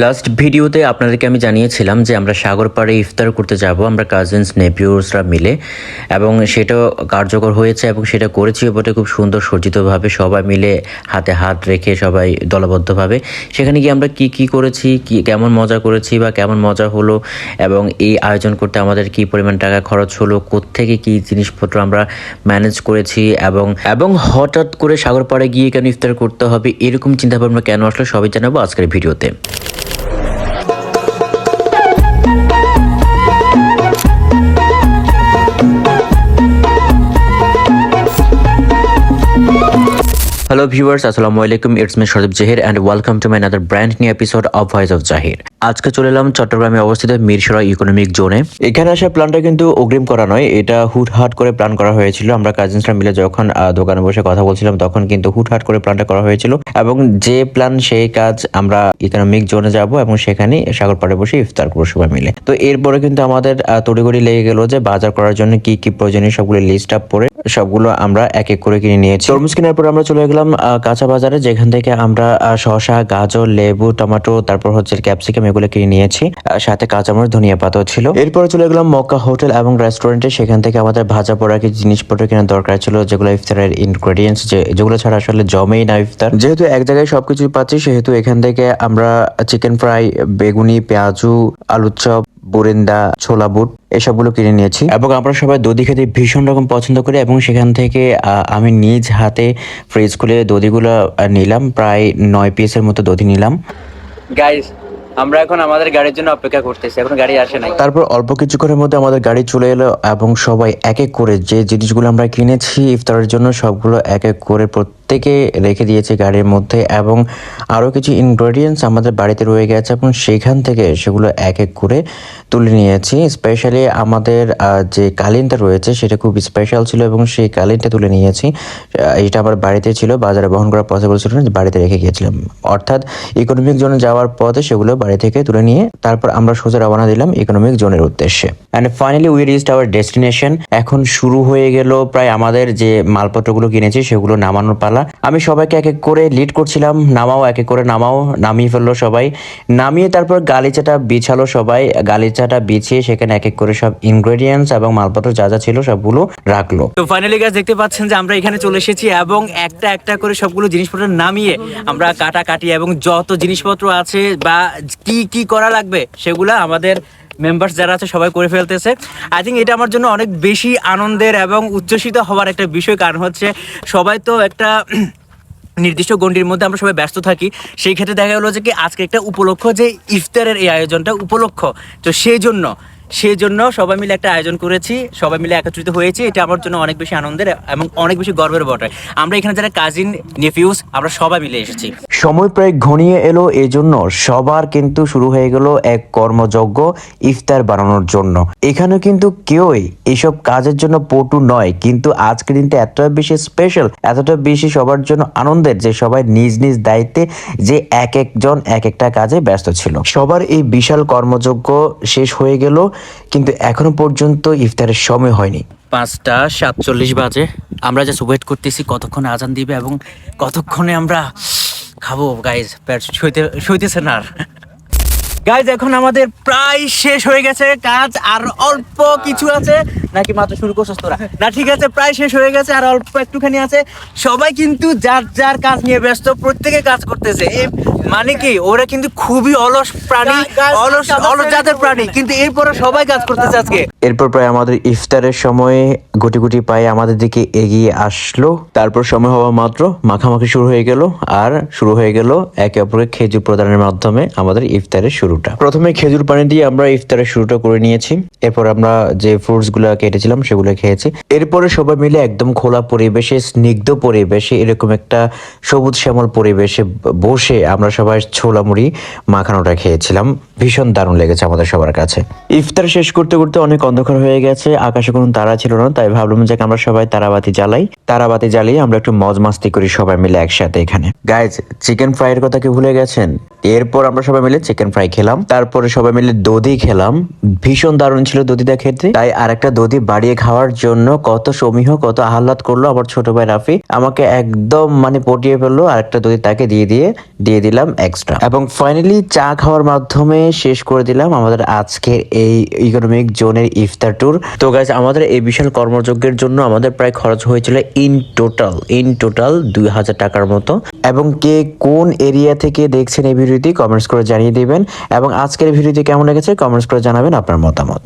Last ভিডিওতে আপনাদেরকে আমি জানিয়েছিলাম যে আমরা সাগর পাড়ে ইফতার করতে যাব। আমরা কাজিনস নেপিউসরা মিলে। এবং সেটাও কার্যকর হয়েছে এবং সেটা করেছি বটে খুব সুন্দর সজ্জিতভাবে। সবাই মিলে হাতে হাত রেখে সবাই দলবদ্ধভাবে। সেখানে গিয়ে আমরা কি কি করেছি, কি, কেমন মজা করেছি বা কেমন মজা হলো এবং এই আয়োজন করতে আমাদের কি পরিমাণ টাকা খরচ হলো, কোত্থেকে কি জিনিসপত্র আমরা ম্যানেজ করেছি এবং এবং হঠাৎ করে সাগর পাড়ে গিয়ে কেন ইফতার করতে হবে এরকম চিন্তাভাবনা কেন আসলো সবই জানাব আজকের ভিডিওতে। হ্যালো ভিউয়ার্স আসসালামু আলাইকুম। It's me Sadip Zahir and welcome to my another brand new episode of voice of Zahir আজকে চলে এলাম চট্টগ্রামে অবস্থিত মিরসরা ইকোনমিক জোনে এখানে আসার প্ল্যানটা কিন্তু অগ্রিম করা নয় এটা হুটহাট করে প্ল্যান করা হয়েছিল। আমরা কাজিনসরা মিলে যখন দোকানে বসে কথা বলছিলাম তখন কিন্তু হুটহাট করে প্ল্যানটা করা হয়েছিল। এবং যে প্ল্যান সেই কাজ আমরা ইকোনমিক জোনে যাব এবং সেখানে সাগর পাড়ে বসে ইফতার করব সবাই মিলে। তো এরপরে কিন্তু আমাদের আহ, তড়িঘড়ি লেগে গেল যে বাজার করার জন্য কি কি প্রয়োজনীয় সবগুলো লিস্ট আপ করে সবগুলো আমরা এক এক করে কিনে নিয়েছি। তরমুজ কেনার পর আমরা চলে গেলাম আহ, কাঁচা বাজারে যেখান থেকে আমরা শসা গাজর লেবু টমেটো তারপর হচ্ছে ক্যাপসিকাম এগুলো কিনে নিয়েছি সাথে কাঁচামরিচ ধনিয়া পাতাও ছিল। এরপরে চলে গেলাম মক্কা হোটেল এবং রেস্টুরেন্টে সেখান থেকে আমাদের ভাজা পোড়া কিছু জিনিসপত্র কেনার দরকার ছিল যেগুলো ইফতারের ইনগ্রেডিয়েন্টস যেগুলো ছাড়া আসলে জমেই না ইফতার। যেহেতু এক জায়গায় সবকিছু পাচ্ছি সেহেতু এখান থেকে আমরা চিকেন ফ্রাই বেগুনি পেঁয়াজু আলুর চপ বুরিন্দা ছোলা বুট এসবগুলো কিনে নিয়েছি। এবং আমরা সবাই দধি খেতে ভীষণ রকম পছন্দ করি এবং সেখান থেকে আমি নিজ হাতে ফ্রিজ খুলে দধিগুলো নিলাম। প্রায় নয় পিসের মতো দধি নিলাম। গাইস আমরা এখন আমাদের গাড়ির জন্য অপেক্ষা করতেছি। এখন গাড়ি আসে নাই। তারপর অল্প কিছুক্ষণের মধ্যে আমাদের গাড়ি চলে এলো এবং সবাই এক এক করে যে জিনিসগুলো আমরা কিনেছি ইফতারের জন্য সবগুলো এক এক করে প্রত্যেকে রেখে দিয়েছে গাড়ির মধ্যে এবং আরও কিছু ইনগ্রেডিয়েন্টস আমাদের বাড়িতে রয়ে গেছে। এবং সেখান থেকে সেগুলো এক এক করে তুলে নিয়েছি। স্পেশালি আমাদের যে কালিনটা রয়েছে সেটা খুব স্পেশাল ছিল এবং সেই কালিনটা তুলে নিয়েছি। এটা আমার বাড়িতে ছিল, বাজারে বহন করা পসিবল ছিল না বাড়িতে রেখে গিয়েছিলাম। অর্থাৎ ইকোনমিক জোনে যাওয়ার পথে সেগুলো বাড়ি থেকে তুলে নিয়ে তারপর আমরা সোজা রওনা দিলাম ইকোনমিক জোনের উদ্দেশ্যে। And finally we reached our destination এখন শুরু হয়ে গেল প্রায় আমাদের যে মালপত্রগুলো কিনেছি সেগুলো নামানোর পালা। আমি সবাইকে এক এক করে লিড করছিলাম, নামাও, এক এক করে নামাও, নামিয়ে ফেলল সবাই। নামিয়ে তারপর গালিচাটা বিছালো সবাই, গালিচাটা বিছিয়ে সেখানে এক এক করে সব ইনগ্রেডিয়েন্টস এবং মালপত্র যা যা ছিল সবগুলো রাখল। তো ফাইনালি গাছ দেখতে পাচ্ছেন যে আমরা এখানে চলে এসেছি এবং একটা একটা করে সবগুলো জিনিসপত্র নামিয়ে আমরা কাটা কাটি এবং যত জিনিসপত্র আছে বা কি কি করা লাগবে সেগুলা আমাদের মেম্বার্স যারা আছে, সবাই করে ফেলতেছে। আই থিঙ্ক এটা আমার জন্য অনেক বেশি আনন্দের এবং উচ্ছ্বসিত হওয়ার একটা বিষয়। কারণ হচ্ছে, সবাই তো একটা নির্দিষ্ট গণ্ডির মধ্যে আমরা সবাই ব্যস্ত থাকি। সেই ক্ষেত্রে দেখা গেলো যে কি, আজকে একটা উপলক্ষ যে ইফতারের এই আয়োজনটা উপলক্ষ। তো সেই জন্য সেই জন্য সবাই মিলে একটা আয়োজন করেছি, সবাই মিলে একত্রিত হয়েছি। এটা আমার জন্য অনেক বেশি আনন্দের এবং অনেক বেশি গর্বের বটে। আমরা এখানে যারা কাজিন নেফিউস আমরা সবাই মিলে এসেছি। সময় প্রায় ঘনিয়ে এলো, এজন্য সবার কিন্তু শুরু হয়ে গেল এক কর্মযজ্ঞ ইফতার বানানোর জন্য। এখানে কিন্তু কেউই এসব কাজের জন্য পটু নয়, কিন্তু আজকের দিনটা এতটা বেশি স্পেশাল এতটা বেশি সবার জন্য আনন্দের যে সবাই নিজ নিজ দায়িত্বে যে এক একজন এক একটা কাজে ব্যস্ত ছিল। সবার এই বিশাল কর্মযজ্ঞ শেষ হয়ে গেল, কিন্তু এখনও পর্যন্ত ইফতারের সময় হয়নি। পাঁচটা সাতচল্লিশ বাজে। আমরা জাস্ট ওয়েট করতেছি কতক্ষণে আজান দিবে এবং কতক্ষণে আমরা খাব গাইজ সইতেছে না আর। গাইজ এখন আমাদের প্রায় শেষ হয়ে গেছে কাজ, আর অল্প কিছু আছে। নাকি মাত্র শুরু করছিস তোরা? না, ঠিক আছে, প্রায় শেষ হয়ে গেছে, আর অল্প একটুখানি আছে। সবাই কিন্তু যার যার কাজ নিয়ে ব্যস্ত, প্রত্যেকে কাজ করতেছে। মানে কি? ওরা কিন্তু খুবই অলস প্রাণী অলস অলস জাতের প্রাণী। কিন্তু এরপরে সবাই কাজ করতেছে আজকে। এরপর প্রায় আমাদের ইফতারের সময় গুটি গুটি পায়ে আমাদের দিকে এগিয়ে আসলো। তারপর সময় হওয়া মাত্র মাখামাখি শুরু হয়ে গেল আর শুরু হয়ে গেল একে অপরকে খেজুর প্রদানের মাধ্যমে আমাদের ইফতারের শুরুটা। প্রথমে খেজুর পানি দিয়ে আমরা ইফতারের শুরুটা করে নিয়েছি। এরপর আমরা যে ফ্রুটসগুলো কেটেছিলাম সেগুলো খেয়েছি। এরপরে সবাই মিলে একদম খোলা পরিবেশে স্নিগ্ধ পরিবেশে এরকম একটা সবুজ শ্যামল পরিবেশে বসে আমরা সবাই ছোলা মুড়ি মাখানোটা খেয়েছিলাম। ভীষণ দারুণ লেগেছে আমাদের সবার কাছে। ইফতার শেষ করতে করতে অনেক অন্ধকার হয়ে গেছে, আকাশে কোনো তারা ছিল না, তাই ভাবলাম যে আমরা সবাই তারাবাতি জ্বালাই। তারাবাতি জ্বালিয়ে আমরা একটু মজ মাস্তি করি সবাই মিলে একসাথে এখানে। গাইজ চিকেন ফ্রাইয়ের কথা কি ভুলে গেছেন? এরপর আমরা সবাই মিলে চিকেন ফ্রাই খেলাম, তারপরে সবাই মিলে দধি খেলাম। ভীষণ দারুণ ছিল দধিটা খেতে তাই আরেকটা দধি বাড়িয়ে খাওয়ার জন্য কত সমীহ, কত আহ্লাদ করল আবার ছোট ভাই রাফি। আমাকে একদম মানে পটিয়ে ফেলল, আরেকটা দধি তাকে দিয়ে দিয়ে দিয়ে দিলাম। দিলাম এক্সট্রা এবং ফাইনালি চা খাওয়ার মাধ্যমে শেষ করে দিলাম আমাদের আজকের এই ইকোনমিক জোনের ইফতার ট্যুর তো গাইজ আমাদের এই বিশাল কর্মযজ্ঞের জন্য আমাদের প্রায় খরচ হয়েছিল ইন টোটাল ইন টোটাল দুই হাজার টাকার মতো। এবং কে কোন এরিয়া থেকে দেখছেন এই ভিডিওটি কমেন্টস করে জানিয়ে দিবেন। এবং আজকের ভিডিওটি কেমন লেগেছে কমেন্টস করে জানাবেন আপনার মতামত।